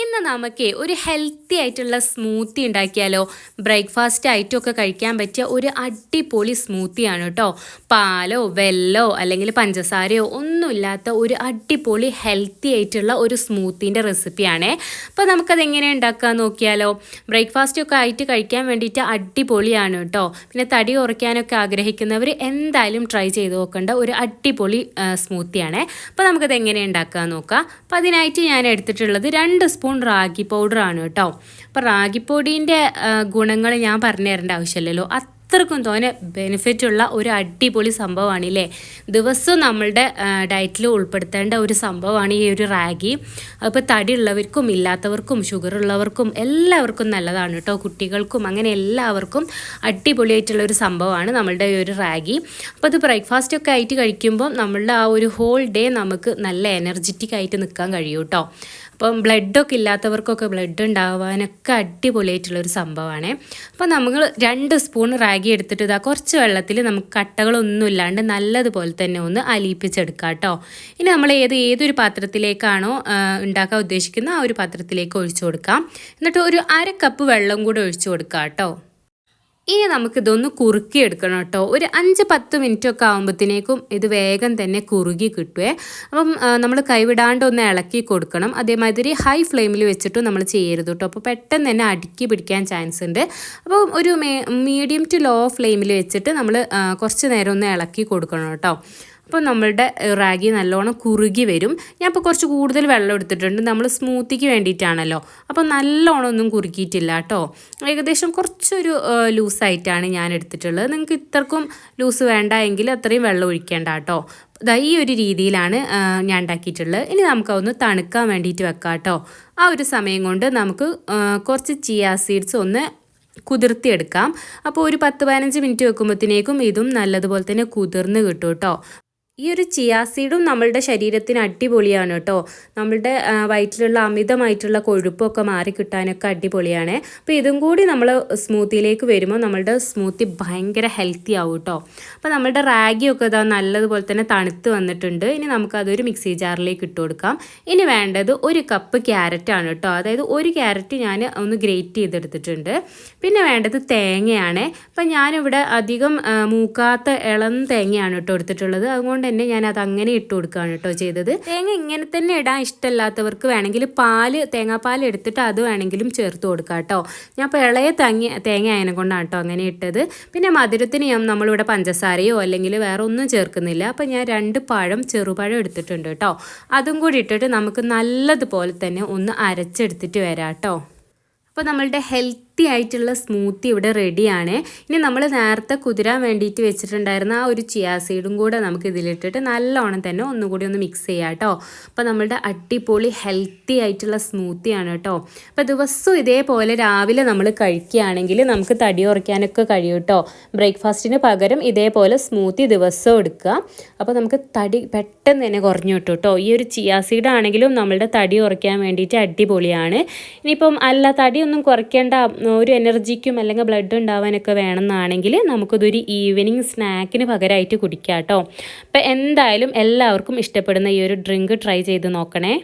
ഇന്ന് നമുക്ക് ഒരു ഹെൽത്തി ആയിട്ടുള്ള സ്മൂത്തി ഉണ്ടാക്കിയാലോ? ബ്രേക്ക്ഫാസ്റ്റ് ആയിട്ടൊക്കെ കഴിക്കാൻ പറ്റിയ ഒരു അടിപൊളി സ്മൂത്തിയാണ് കേട്ടോ. പാലോ വെല്ലോ അല്ലെങ്കിൽ പഞ്ചസാരയോ ഒന്നുമില്ലാത്ത ഒരു അടിപൊളി ഹെൽത്തി ആയിട്ടുള്ള ഒരു സ്മൂത്തിന്റെ റെസിപ്പിയാണേ അപ്പോൾ നമുക്കത് എങ്ങനെ ഉണ്ടാക്കാൻ നോക്കിയാലോ? ബ്രേക്ക്ഫാസ്റ്റ് ഒക്കെ ആയിട്ട് കഴിക്കാൻ വേണ്ടിയിട്ട് അടിപൊളിയാണ് കേട്ടോ. പിന്നെ തടി കുറയ്ക്കാനൊക്കെ ആഗ്രഹിക്കുന്നവർ എന്തായാലും ട്രൈ ചെയ്ത് നോക്കേണ്ട ഒരു അടിപൊളി സ്മൂത്തിയാണേ അപ്പോൾ നമുക്കത് എങ്ങനെ ഉണ്ടാക്കാൻ നോക്കാം. അപ്പോൾ അതിനായിട്ട് ഞാൻ എടുത്തിട്ടുള്ളത് രണ്ട് സ്പൂൺ റാഗി പൗഡറാണ് കേട്ടോ. അപ്പോൾ റാഗിപ്പൊടീന്റെ ഗുണങ്ങൾ ഞാൻ പറഞ്ഞു തരേണ്ട ആവശ്യമില്ലല്ലോ. അത്രക്കും തോനെ ബെനിഫിറ്റ് ഉള്ള ഒരു അടിപൊളി സംഭവമാണ് ഇല്ലേ ദിവസവും നമ്മളുടെ ഡയറ്റിൽ ഉൾപ്പെടുത്തേണ്ട ഒരു സംഭവമാണ് ഈ ഒരു റാഗി. അപ്പോൾ തടിയുള്ളവർക്കും ഇല്ലാത്തവർക്കും ഷുഗർ ഉള്ളവർക്കും എല്ലാവർക്കും നല്ലതാണ് കേട്ടോ. കുട്ടികൾക്കും അങ്ങനെ എല്ലാവർക്കും അടിപൊളിയായിട്ടുള്ള ഒരു സംഭവമാണ് നമ്മളുടെ ഈ ഒരു റാഗി. അപ്പോൾ അത് ബ്രേക്ക്ഫാസ്റ്റ് ഒക്കെ ആയിട്ട് കഴിക്കുമ്പോൾ നമ്മളുടെ ആ ഒരു ഹോൾ ഡേ നമുക്ക് നല്ല എനർജറ്റിക് ആയിട്ട് നിൽക്കാൻ കഴിയും കേട്ടോ. അപ്പം ബ്ലഡൊക്കെ ഇല്ലാത്തവർക്കൊക്കെ ബ്ലഡ് ഉണ്ടാവാനൊക്കെ അടിപൊളിയായിട്ടുള്ളൊരു സംഭവമാണ് അപ്പോൾ നമ്മൾ രണ്ട് സ്പൂൺ റാഗി എടുത്തിട്ട് ഇതാ കുറച്ച് വെള്ളത്തിൽ നമുക്ക് കട്ടകളൊന്നും ഇല്ലാണ്ട് നല്ലതുപോലെ തന്നെ ഒന്ന് അലിയിപ്പിച്ചെടുക്കാം കേട്ടോ. ഇനി നമ്മൾ ഏത് ഏതൊരു പാത്രത്തിലേക്കാണോ ഉണ്ടാക്കാൻ ഉദ്ദേശിക്കുന്ന ആ ഒരു പാത്രത്തിലേക്ക് ഒഴിച്ചു കൊടുക്കാം. എന്നിട്ട് ഒരു അര കപ്പ് വെള്ളം കൂടെ ഒഴിച്ചു കൊടുക്കാം കേട്ടോ. ഇനി നമുക്കിതൊന്ന് കുറുക്കി എടുക്കണം കേട്ടോ. ഒരു അഞ്ച് പത്ത് മിനിറ്റ് ഒക്കെ ആകുമ്പോഴത്തേക്കും ഇത് വേഗം തന്നെ കുറുകി കിട്ടുവേ. അപ്പം നമ്മൾ കൈവിടാണ്ട് ഒന്ന് ഇളക്കി കൊടുക്കണം. അതേമാതിരി ഹൈ ഫ്ലെയിമിൽ വെച്ചിട്ടും നമ്മൾ ചെയ്യരുത് കേട്ടോ. അപ്പോൾ പെട്ടെന്ന് തന്നെ അടുക്കി പിടിക്കാൻ ചാൻസ് ഉണ്ട്. അപ്പോൾ ഒരു മീഡിയം ടു ലോ ഫ്ലെയിമിൽ വെച്ചിട്ട് നമ്മൾ കുറച്ച് നേരം ഒന്ന് ഇളക്കി കൊടുക്കണം കേട്ടോ. അപ്പോൾ നമ്മളുടെ റാഗി നല്ലോണം കുറുകി വരും. ഞാൻ ഇപ്പോൾ കുറച്ച് കൂടുതൽ വെള്ളം എടുത്തിട്ടുണ്ട്. നമ്മൾ സ്മൂത്തിക്ക് വേണ്ടിയിട്ടാണല്ലോ. അപ്പോൾ നല്ലോണം ഒന്നും കുറുക്കിയിട്ടില്ല കേട്ടോ. ഏകദേശം കുറച്ചൊരു ലൂസായിട്ടാണ് ഞാൻ എടുത്തിട്ടുള്ളത്. നിങ്ങൾക്ക് ഇത്രക്കും ലൂസ് വേണ്ട എങ്കിൽ അത്രയും വെള്ളം ഒഴിക്കേണ്ട കേട്ടോ. ഈ ഒരു രീതിയിലാണ് ഞാൻ ഉണ്ടാക്കിയിട്ടുള്ളത്. ഇനി നമുക്കതൊന്ന് തണുക്കാൻ വേണ്ടിയിട്ട് വെക്കാം കേട്ടോ. ആ ഒരു സമയം കൊണ്ട് നമുക്ക് കുറച്ച് ചിയാ സീഡ്സ് ഒന്ന് കുതിർത്തിയെടുക്കാം. അപ്പോൾ ഒരു പത്ത് പതിനഞ്ച് മിനിറ്റ് വെക്കുമ്പോഴത്തേക്കും ഇതും നല്ലതുപോലെ തന്നെ കുതിർന്ന് കിട്ടും കേട്ടോ. ഈ ഒരു ചിയാസീഡും നമ്മളുടെ ശരീരത്തിന് അടിപൊളിയാണ് കേട്ടോ. നമ്മളുടെ വയറ്റിലുള്ള അമിതമായിട്ടുള്ള കൊഴുപ്പൊക്കെ മാറി കിട്ടാനൊക്കെ അടിപൊളിയാണ്. അപ്പോൾ ഇതും കൂടി നമ്മൾ സ്മൂത്തിയിലേക്ക് വരുമ്പോൾ നമ്മളുടെ സ്മൂത്തി ഭയങ്കര ഹെൽത്തി ആവും കേട്ടോ. അപ്പോൾ നമ്മളുടെ റാഗിയൊക്കെ ഇതാ നല്ലതുപോലെ തന്നെ തണുത്ത് വന്നിട്ടുണ്ട്. ഇനി നമുക്കതൊരു മിക്സി ജാറിലേക്ക് ഇട്ട് കൊടുക്കാം. ഇനി വേണ്ടത് ഒരു കപ്പ് ക്യാരറ്റ് ആണ് കേട്ടോ. അതായത് ഒരു ക്യാരറ്റ് ഞാൻ ഒന്ന് ഗ്രേറ്റ് ചെയ്തെടുത്തിട്ടുണ്ട്. പിന്നെ വേണ്ടത് തേങ്ങയാണ്. അപ്പം ഞാനിവിടെ അധികം മൂക്കാത്ത ഇളം തേങ്ങയാണ് കേട്ടോ എടുത്തിട്ടുള്ളത്. അതുകൊണ്ട് തന്നെ ഞാൻ അത് അങ്ങനെ ഇട്ട് കൊടുക്കുകയാണ് കേട്ടോ ചെയ്തത്. തേങ്ങ ഇങ്ങനെ തന്നെ ഇടാൻ ഇഷ്ടമല്ലാത്തവർക്ക് വേണമെങ്കിൽ പാൽ തേങ്ങാപ്പാൽ എടുത്തിട്ട് അത് വേണമെങ്കിലും ചേർത്ത് കൊടുക്കാം കേട്ടോ. ഞാൻ ഇപ്പോൾ ഇളയ തേങ്ങ തേങ്ങ ആയതിനെ കൊണ്ടാണ് കേട്ടോ അങ്ങനെ ഇട്ടത്. പിന്നെ മധുരത്തിന് ഞാൻ നമ്മളിവിടെ പഞ്ചസാരയോ അല്ലെങ്കിൽ വേറെ ഒന്നും ചേർക്കുന്നില്ല. അപ്പോൾ ഞാൻ രണ്ട് പഴം ചെറുപഴം എടുത്തിട്ടുണ്ട് കേട്ടോ. അതും കൂടി ഇട്ടിട്ട് നമുക്ക് നല്ലതുപോലെ തന്നെ ഒന്ന് അരച്ചെടുത്തിട്ട് വരാം കേട്ടോ. അപ്പോൾ നമ്മളുടെ ഹെൽത്ത് ഹെൽത്തി ആയിട്ടുള്ള സ്മൂത്തി ഇവിടെ റെഡിയാണ് ഇനി നമ്മൾ നേരത്തെ കുതിരാൻ വേണ്ടിയിട്ട് വെച്ചിട്ടുണ്ടായിരുന്ന ആ ഒരു ചിയാ സീഡും കൂടെ നമുക്ക് ഇതിലിട്ടിട്ട് നല്ലോണം തന്നെ ഒന്നുകൂടി ഒന്ന് മിക്സ് ചെയ്യാം കേട്ടോ അപ്പോൾ നമ്മളുടെ അടിപൊളി ഹെൽത്തി ആയിട്ടുള്ള സ്മൂത്തിയാണ് കേട്ടോ അപ്പോൾ ദിവസവും ഇതേപോലെ രാവിലെ നമ്മൾ കഴിക്കുകയാണെങ്കിൽ നമുക്ക് തടി ഉറയ്ക്കാനൊക്കെ കഴിയും കേട്ടോ ബ്രേക്ക്ഫാസ്റ്റിന് പകരം ഇതേപോലെ സ്മൂത്തി ദിവസവും എടുക്കുക. അപ്പോൾ നമുക്ക് തടി പെട്ടെന്ന് തന്നെ കുറഞ്ഞു കിട്ടും കേട്ടോ ഈ ഒരു ചിയാ സീഡ് ആണെങ്കിലും നമ്മളുടെ തടി ഉറയ്ക്കാൻ വേണ്ടിയിട്ട് അടിപൊളിയാണ്. ഇനിയിപ്പം അല്ല തടിയൊന്നും കുറയ്ക്കേണ്ട ഒരു എനർജിക്കും അല്ലെങ്കിൽ ബ്ലഡ് ഉണ്ടാവാനൊക്കെ വേണമെന്നാണെങ്കിൽ നമുക്കിതൊരു ഈവനിങ് സ്നാക്കിന് പകരമായിട്ട് കുടിക്കാം കേട്ടോ അപ്പോൾ എന്തായാലും എല്ലാവർക്കും ഇഷ്ടപ്പെടുന്ന ഈ ഒരു ഡ്രിങ്ക് ട്രൈ ചെയ്ത് നോക്കണേ.